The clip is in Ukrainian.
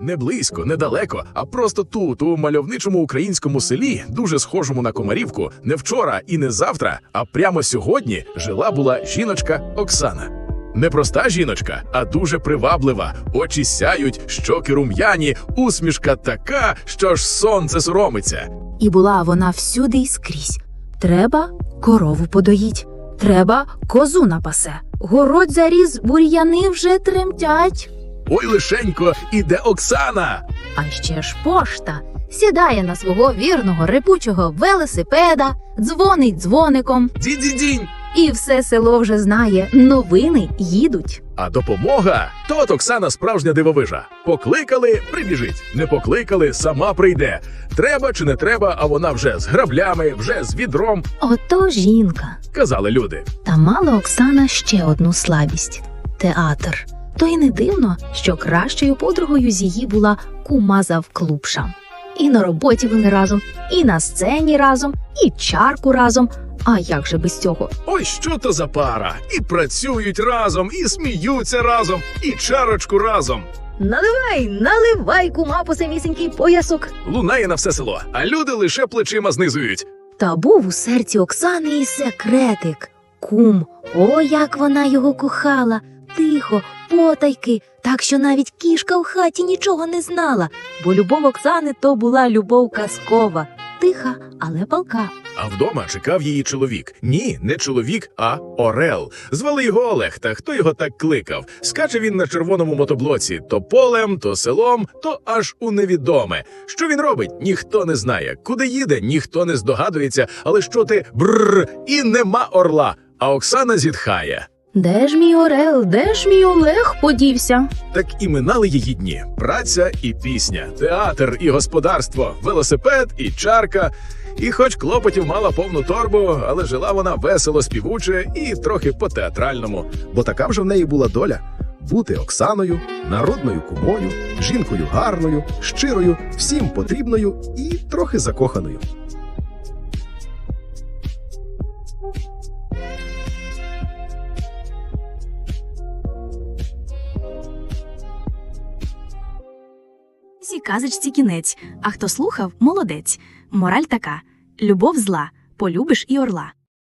Не близько, недалеко, а просто тут, у мальовничому українському селі, дуже схожому на комарівку, не вчора і не завтра, а прямо сьогодні жила була жіночка Оксана. Не проста жіночка, а дуже приваблива. Очі сяють, щоки рум'яні, усмішка така, що ж сонце соромиться. І була вона всюди й скрізь. Треба корову подоїть, треба козу напасе. Городь заріз, бур'яни вже тремтять. Ой, лишенько, іде Оксана. А ще ж пошта сідає на свого вірного репучого велосипеда, дзвонить дзвоником, Ді-ді-дінь. і все село вже знає. Новини їдуть. А допомога то от Оксана справжня дивовижа. Покликали, прибіжить. Не покликали, сама прийде. Треба чи не треба, а вона вже з граблями, вже з відром, Ото жінка. казали люди. Та мала Оксана ще одну слабість театр. То й не дивно, що кращою подругою з її була кума завклубша. І на роботі вони разом, і на сцені разом, і чарку разом. А як же без цього? Ой, що то за пара? І працюють разом, і сміються разом, і чарочку разом. Наливай, наливай, кума по самісінький поясок. Лунає на все село, а люди лише плечима знизують. Та був у серці Оксани і секретик. Кум, о, як вона його кохала, тихо, потайки, так що навіть кішка в хаті нічого не знала, бо любов Оксани то була любов казкова, тиха, але палка. А вдома чекав її чоловік. Ні, не чоловік, а Орел. Звали його Олег, та хто його так кликав? Скаче він на червоному мотоблоці то полем, то селом, то аж у невідоме. Що він робить? Ніхто не знає. Куди їде, ніхто не здогадується. Але що ти бррр, і нема орла. А Оксана зітхає. Де ж мій Орел, де ж мій Олег подівся? Так і минали її дні: праця і пісня, театр і господарство, велосипед і чарка. І хоч клопотів мала повну торбу, але жила вона весело співуче і трохи по-театральному. бо така вже в неї була доля бути Оксаною, народною кумою, жінкою гарною, щирою, всім потрібною і трохи закоханою. Цій казочці кінець. А хто слухав, молодець. Мораль така: любов зла, полюбиш і орла.